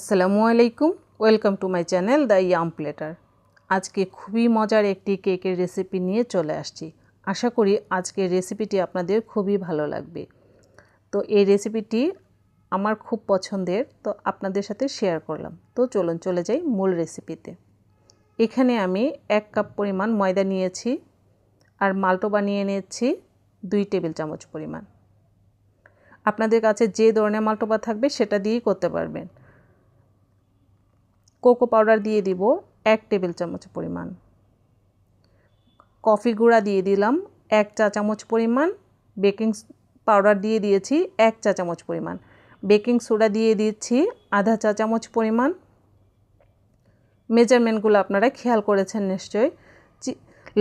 আসসালামু আলাইকুম, welcome to my channel the yum platter. আজকে খুবই মজার একটি কেকের রেসিপি নিয়ে চলে আসছি। আশা করি আজকের রেসিপিটি আপনাদের খুবই ভালো লাগবে। তো এই রেসিপিটি আমার খুব পছন্দের, তো আপনাদের সাথে শেয়ার করলাম। তো চলুন চলে যাই মূল রেসিপিতে। এখানে আমি এক কাপ পরিমাণ ময়দা নিয়েছি আর মাল্টো বানিয়ে নিয়েছি দুই টেবিল চামচ পরিমাণ। আপনাদের কাছে যে ধরনের মাল্টোবা থাকবে সেটা দিয়েই করতে পারবেন। কোকো পাউডার দিয়ে দিব এক টেবিল চামচ পরিমাণ। কফি গুঁড়া দিয়ে দিলাম এক চা চামচ পরিমাণ। বেকিং পাউডার দিয়ে দিয়েছি এক চা চামচ পরিমাণ। বেকিং সোডা দিয়ে দিচ্ছি আধা চা চামচ পরিমাণ। মেজারমেন্টগুলো আপনারা খেয়াল করেছেন নিশ্চয়ই।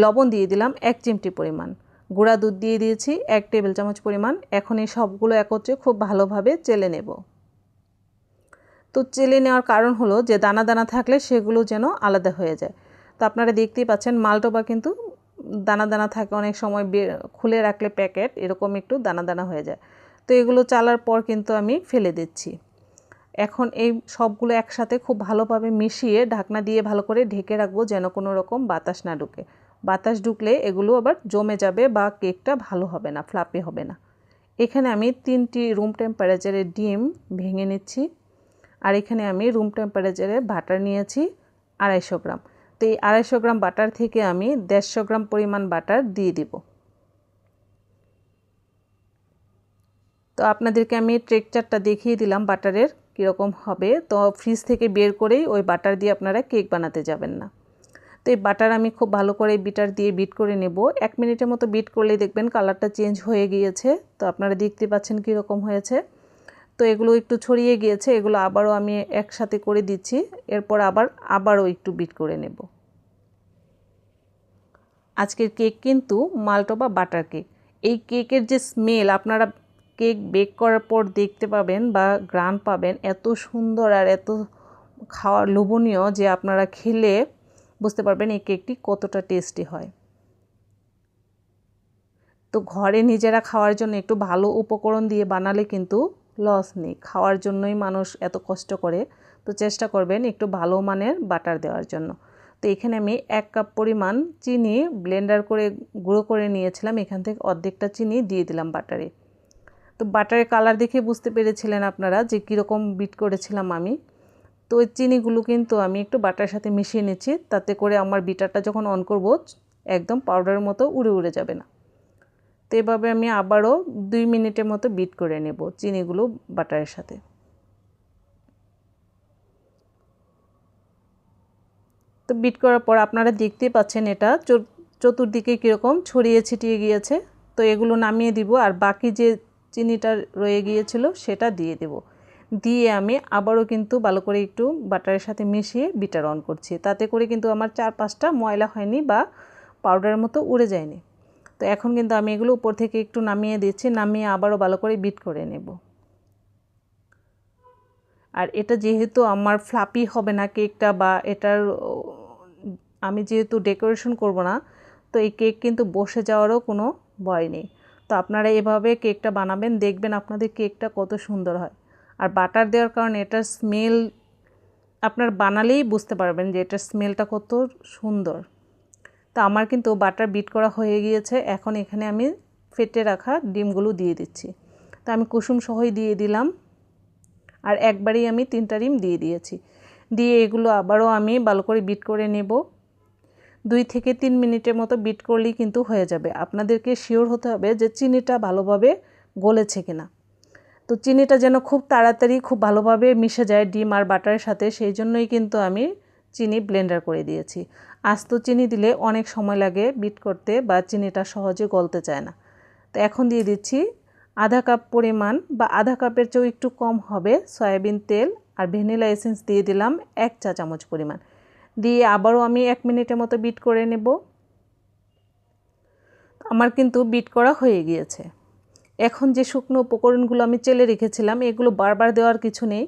লবণ দিয়ে দিলাম এক চিমটি পরিমাণ। গুঁড়া দুধ দিয়ে দিয়েছি এক টেবিল চামচ পরিমাণ। এখন এই সবগুলো একত্রে খুব ভালোভাবে চেলে নেব। তো চেলে নেওয়ার কারণ হলো যে দানা দানা থাকলে সেগুলো যেন আলাদা হয়ে যায়। তো আপনারা দেখতেই পাচ্ছেন মালটোবা কিন্তু দানা দানা থাকে অনেক সময় খুলে রাখলে প্যাকেট এরকম একটু দানা দানা হয়ে যায়। তো এগুলো চালার পর কিন্তু আমি ফেলে দিচ্ছি। এখন এই সবগুলো একসাথে খুব ভালোভাবে মিশিয়ে ঢাকনা দিয়ে ভালো করে ঢেকে রাখব যেন কোনো রকম বাতাস না ঢুকে। বাতাস ঢুকলে এগুলো আবার জমে যাবে বা কেকটা ভালো হবে না, ফ্লাপি হবে না। এখানে আমি তিনটি রুম টেম্পারেচারের ডিম ভেঙে নিচ্ছি। আর এখানে আমি রুম টেম্পারেচারে বাটার নিয়েছি আড়াইশো গ্রাম। তো এই আড়াইশো গ্রাম বাটার থেকে আমি দেড়শো গ্রাম পরিমাণ বাটার দিয়ে দিব। তো আপনাদেরকে আমি ট্রেকচারটা দেখিয়ে দিলাম বাটারের কীরকম হবে। তো ফ্রিজ থেকে বের করেই ওই বাটার দিয়ে আপনারা কেক বানাতে যাবেন না। তো এই বাটার আমি খুব ভালো করে বিটার দিয়ে বিট করে নেব। এক মিনিটের মতো বিট করলেই দেখবেন কালারটা চেঞ্জ হয়ে গিয়েছে। তো আপনারা দেখতে পাচ্ছেন কীরকম হয়েছে। তো এগুলো একটু ছড়িয়ে গিয়েছে, এগুলো আবারও আমি একসাথে করে দিচ্ছি, এরপর আবার, আবারও একটু বিট করে নেব। আজকের কেক কিন্তু মাল্টো বা বাটার কেক এই কেকের যে স্মেল আপনারা কেক বেক করার পর দেখতে পাবেন বা গ্রান পাবেন এত সুন্দর আর এত খাওয়ার লোভনীয় যে আপনারা খেলে বুঝতে পারবেন এই কেকটি কতটা টেস্টি হয়। তো ঘরে নিজেরা খাওয়ার জন্য একটু ভালো উপকরণ দিয়ে বানালে কিন্তু লস নেই। খাওয়ার জন্যই মানুষ এত কষ্ট করে। তো চেষ্টা করবেন একটু ভালো মানের বাটার দেওয়ার জন্য। তো এখানে আমি এক কাপ পরিমাণ চিনি ব্লেন্ডার করে গুঁড়ো করে নিয়েছিলাম। এখান থেকে অর্ধেকটা চিনি দিয়ে দিলাম বাটারে তো বাটারের কালার দেখে বুঝতে পেরেছিলেন আপনারা যে কীরকম বিট করেছিলাম আমি। তো ওই চিনিগুলো কিন্তু আমি একটু বাটার সাথে মিশিয়ে নিচ্ছি। তাতে করে আমার বিটারটা যখন অন করব, একদম পাউডারের মতো উড়ে উড়ে যাবে না। তো এভাবে আমি আবারও দুই মিনিটের মতো বিট করে নেব চিনিগুলো বাটারের সাথে। তো বিট করার পর আপনারা দেখতেই পাচ্ছেন এটা চতুর্দিকে কীরকম ছড়িয়ে ছিটিয়ে গিয়েছে। তো এগুলো নামিয়ে দিব আর বাকি যে চিনিটা রয়ে গিয়েছিল সেটা দিয়ে দেব। দিয়ে আমি আবারও কিন্তু ভালো করে একটু বাটারের সাথে মিশিয়ে বিটার অন করছি। তাতে করে কিন্তু আমার চার পাঁচটা ময়লা হয়নি বা পাউডারের মতো উড়ে যায়নি। তো এখন কিন্তু আমি এগুলো উপর থেকে একটু নামিয়ে দিচ্ছি, নামিয়ে আবারও ভালো করে বিট করে নেব। আর এটা যেহেতু আমার ফ্লাপি হবে না কেকটা বা এটার, আমি যেহেতু ডেকোরেশন করব না, তো এই কেক কিন্তু বসে যাওয়ারও কোনো ভয় নেই। তো আপনারা এভাবে কেকটা বানাবেন, দেখবেন আপনাদের কেকটা কত সুন্দর হয়। আর বাটার দেওয়ার কারণে এটার স্মেল আপনার বানালেই বুঝতে পারবেন যে এটার স্মেলটা কত সুন্দর। তো আমার কিন্তু বাটার বিট করা হয়ে গিয়েছে। এখন এখানে আমি ফেটে রাখা ডিমগুলো দিয়ে দিচ্ছি। তো আমি কুসুম সহই দিয়ে দিলাম। আর একবারেই আমি তিনটা ডিম দিয়ে দিয়েছি। দিয়ে এগুলো আবারও আমি ভালো করে বিট করে নেব। দুই থেকে তিন মিনিটের মতো বিট করলেই কিন্তু হয়ে যাবে। আপনাদেরকে শিওর হতে হবে যে চিনিটা ভালোভাবে গলেছে কিনা। তো চিনিটা যেন খুব তাড়াতাড়ি খুব ভালোভাবে মিশে যায় ডিম আর বাটারের সাথে, সেই জন্যই কিন্তু আমি চিনি ব্লেন্ডার করে দিয়েছি। আস্ত চিনি দিলে অনেক সময় লাগে বিট করতে বা চিনিটা সহজে গলতে চায় না। তো এখন দিয়ে দিচ্ছি আধা কাপ পরিমাণ বা আধা কাপের চেয়েও একটু কম হবে সয়াবিন তেল আর ভ্যানিলা এসেন্স দিয়ে দিলাম এক চা চামচ পরিমাণ। দিয়ে আবারও আমি এক মিনিটের মতো বিট করে নেব। আমার কিন্তু বিট করা হয়ে গিয়েছে। এখন যে শুকনো উপকরণগুলো আমি চেলে রেখেছিলাম, এগুলো বারবার দেওয়ার কিছু নেই।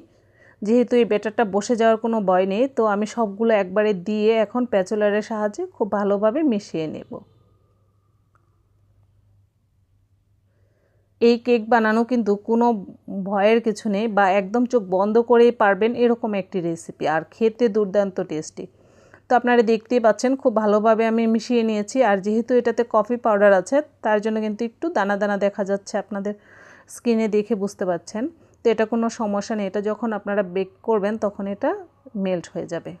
যেহেতু এই ব্যাটারটা বসে যাওয়ার কোনো ভয় নেই, তো আমি সবগুলো একবারে দিয়ে এখন প্যাচুলারের সাহায্যে খুব ভালোভাবে মিশিয়ে নেব। এই কেক বানানো কিন্তু কোনো ভয়ের কিছু নেই বা একদম চোখ বন্ধ করেই পারবেন এরকম একটি রেসিপি, আর খেতে দুর্দান্ত টেস্টি। তো আপনারা দেখতেই পাচ্ছেন খুব ভালোভাবে আমি মিশিয়ে নিয়েছি, আর যেহেতু এটাতে কফি পাউডার আছে, তার জন্য কিন্তু একটু দানা দানা দেখা যাচ্ছে আপনাদের স্কিনে দেখে বুঝতে পারছেন তো এটা কোনো সমস্যা নেই। এটা যখন আপনারা বেক করবেন, তখন এটা মেল্ট হয়ে যাবে।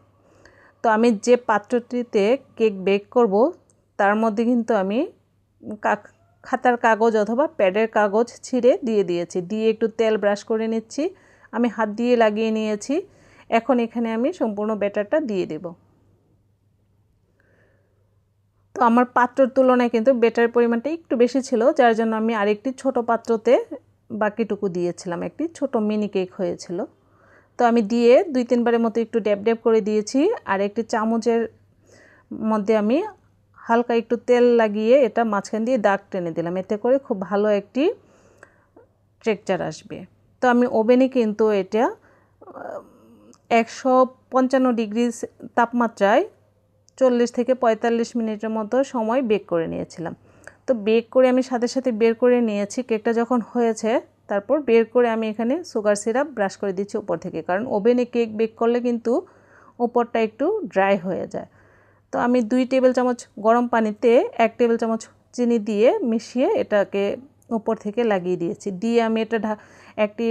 তো আমি যে পাত্রটিতে কেক বেক করব, তার মধ্যে কিন্তু আমি খাতার কাগজ অথবা প্যাডের কাগজ ছিঁড়ে দিয়ে দিয়েছি। দিয়ে একটু তেল ব্রাশ করে নিচ্ছি। আমি হাত দিয়ে লাগিয়ে নিয়েছি। এখন এখানে আমি সম্পূর্ণ ব্যাটারটা দিয়ে দেব। তো আমার পাত্রর তুলনায় কিন্তু বেটার পরিমাণটা একটু বেশি ছিল, যার জন্য আমি আরেকটি ছোট পাত্রতে বাকিটুকু দিয়েছিলাম। একটি ছোট মিনি কেক হয়েছিল। তো আমি দিয়ে দুই তিনবারের মতো একটু ড্যাব ড্যাব করে দিয়েছি। আর একটি চামচের মধ্যে আমি হালকা একটু তেল লাগিয়ে এটা মাঝখান দিয়ে দাগ টেনে দিলাম। এতে করে খুব ভালো একটি টেক্সচার আসবে। তো আমি ওভেনে কিন্তু এটা একশো পঞ্চান্ন ডিগ্রি তাপমাত্রায় চল্লিশ থেকে পঁয়তাল্লিশ মিনিটের মতো সময় বেক করে নিয়েছিলাম। তো বেক করে আমি সাথে সাথে বের করে নিয়েছি। কেকটা যখন হয়েছে, তারপর বের করে আমি এখানে সুগার সিরাপ ব্রাশ করে দিচ্ছি উপর থেকে। কারণ ওভেনে কেক বেক করলে কিন্তু ওপরটা একটু ড্রাই হয়ে যায়। তো আমি দুই টেবিল চামচ গরম পানিতে এক টেবিল চামচ চিনি দিয়ে মিশিয়ে এটাকে ওপর থেকে লাগিয়ে দিয়েছি। দিয়ে আমি এটা ঢা একটি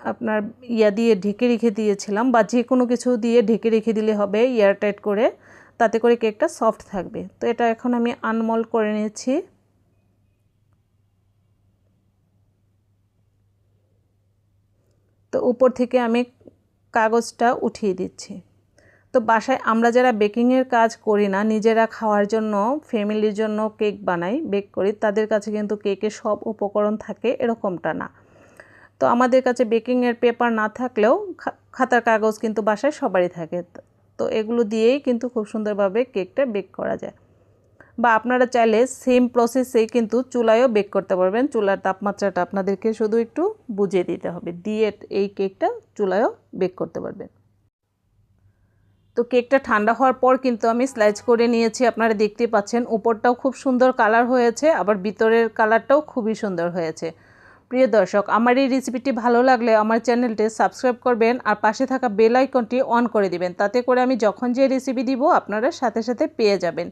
আপনার ইয়া দিয়ে ঢেকে রেখে দিয়েছিলাম বা যে কোনো কিছু দিয়ে ঢেকে রেখে দিলে হবে এয়ারটাইট করে। তাতে করে কেকটা সফট থাকবে। তো এটা এখন আমি আনমল করে নিয়েছি। তো উপর থেকে আমি কাগজটা উঠিয়ে দিচ্ছি। তো বাসায় আমরা যারা বেকিংয়ের কাজ করি না, নিজেরা খাওয়ার জন্য, ফ্যামিলির জন্য কেক বানাই, বেক করি, তাদের কাছে কিন্তু কেকের সব উপকরণ থাকে, এরকমটা না। তো আমাদের কাছে বেকিংয়ের পেপার না থাকলেও খাতার কাগজ কিন্তু বাসায় সবারই থাকে। তো এগুলো দিয়েই কিন্তু খুব সুন্দরভাবে কেকটা বেক করা যায়। বা আপনারা চাইলে সেম প্রসেসেই কিন্তু চুলায়ও বেক করতে পারবেন। চুলার তাপমাত্রাটা আপনাদেরকে শুধু একটু বুঝিয়ে দিতে হবে। দিয়ে এই কেকটা চুলায়ও বেক করতে পারবেন। তো কেকটা ঠান্ডা হওয়ার পর কিন্তু আমি স্লাইস করে নিয়েছি। আপনারা দেখতেই পাচ্ছেন, উপরটাও খুব সুন্দর কালার হয়েছে, আবার ভিতরের কালারটাও খুবই সুন্দর হয়েছে। প্রিয় দর্শক, আমার এই রেসিপিটি ভালো লাগলে আমার চ্যানেলটি সাবস্ক্রাইব করবেন আর পাশে থাকা বেল আইকনটি অন করে দিবেন। তাতে করে আমি যখন যে রেসিপি দিব, আপনারা সাথে সাথে পেয়ে যাবেন।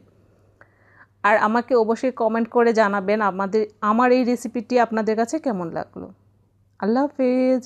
আর আমাকে অবশ্যই কমেন্ট করে জানাবেন আমাদের, আমার এই রেসিপিটি আপনাদের কাছে কেমন লাগল। আল্লাহ হাফিজ।